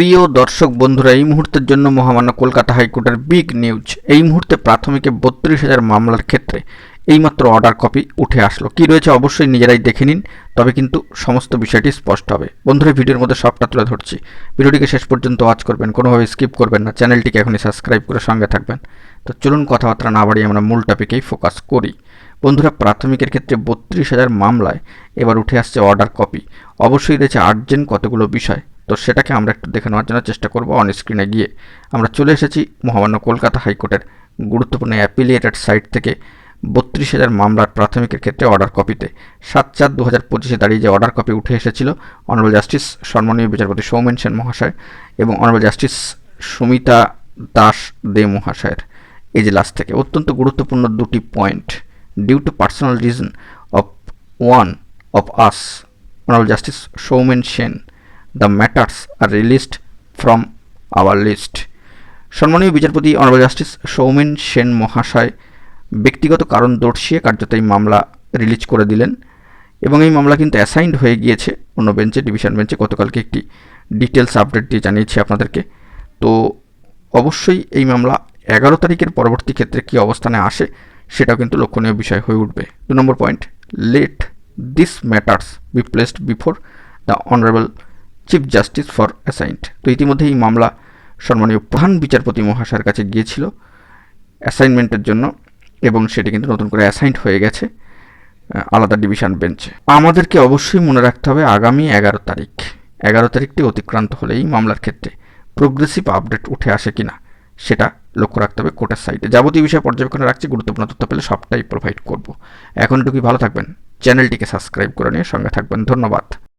প্রিয় দর্শক বন্ধুরা, এই মুহূর্তের জন্য মহামান্য কলকাতা হাইকোর্টের বিগ নিউজ। এই মুহূর্তে প্রাথমিকে বত্রিশ হাজার মামলার ক্ষেত্রে এইমাত্র অর্ডার কপি উঠে আসলো। কি রয়েছে অবশ্যই নিজেরাই দেখে নিন, তবে কিন্তু সমস্ত বিষয়টি স্পষ্ট হবে। বন্ধুরা, ভিডিওর মধ্যে সবটা তুলে ধরছি। ভিডিওটিকে শেষ পর্যন্ত ওয়াচ করবেন, কোনোভাবে স্কিপ করবেন না। চ্যানেলটিকে এখনই সাবস্ক্রাইব করে সঙ্গে থাকবেন। তো চলুন কথাবার্তা না বাড়িয়ে আমরা মূল টপিকেই ফোকাস করি। বন্ধুরা, প্রাথমিকের ক্ষেত্রে বত্রিশ হাজার মামলায় এবার উঠে আসছে অর্ডার কপি অবশ্যই রয়েছে আর্জেন্ট কতগুলো বিষয়, তো সেটাকে আমরা একটু দেখে নেওয়ার জন্য চেষ্টা করব অন স্ক্রিনে গিয়ে। আমরা চলে এসেছি মহামান্য কলকাতা হাইকোর্টের গুরুত্বপূর্ণ অ্যাপিলিয়েটেড সাইট থেকে বত্রিশ হাজার মামলার প্রাথমিকের ক্ষেত্রে অর্ডার কপিতে সাত চার দু হাজার পঁচিশে দাঁড়িয়ে যে অর্ডার কপি উঠে এসেছিল অনারেবল জাস্টিস সম্মানীয় বিচারপতি সৌমেন সেন মহাশয় এবং অনারেবল জাস্টিস সুমিতা দাস দে মহাশয়ের। এজলাস থেকে, অত্যন্ত গুরুত্বপূর্ণ দুটি point due to personal reason of one of us honourable justice Soumen Sen the matters are released from our list সম্মানীয় বিচারপতি অনারেবল জাস্টিস সৌমেন সেন মহাশয়, ব্যক্তিগত কারণ দর্শিয়ে কার্যত এই মামলা রিলিজ করে দিলেন এবং এই মামলা কিন্তু অ্যাসাইন্ড হয়ে গিয়েছে অন্য বেঞ্চে ডিভিশন বেঞ্চে গতকালকে একটি ডিটেলস আপডেট দিয়ে জানিয়েছি আপনাদেরকে। তো অবশ্যই এই মামলা এগারো তারিখের পরবর্তী ক্ষেত্রে কী অবস্থানে আসে, সেটাও কিন্তু লক্ষণীয় বিষয় হয়ে উঠবে। দু নম্বর point let this matters be placed before the honourable chief justice for assigned তো ইতিমধ্যে এই মামলা সম্মানীয় প্রধান বিচারপতি মহাশয়ের কাছে গিয়েছিল অ্যাসাইনমেন্টের জন্য, এবং সেটি কিন্তু নতুন করে অ্যাসাইন্ড হয়ে গেছে আলাদা ডিভিশন বেঞ্চে আমাদেরকে অবশ্যই মনে রাখতে হবে আগামী এগারো তারিখ। এগারো তারিখটি অতিক্রান্ত হলে এই মামলার ক্ষেত্রে প্রোগ্রেসিভ আপডেট উঠে আসে কিনা, সেটা লক্ষ্য রাখতে হবে কোর্টের সাইটে যাবতীয় বিষয়ে পর্যবেক্ষণে রাখছি, গুরুত্বপূর্ণ তথ্য পেলে সবটাই প্রোভাইড করব। এখন এটুকুই ভালো থাকবেন। চ্যানেলটিকে সাবস্ক্রাইব করে নিয়ে সঙ্গে থাকবেন। ধন্যবাদ।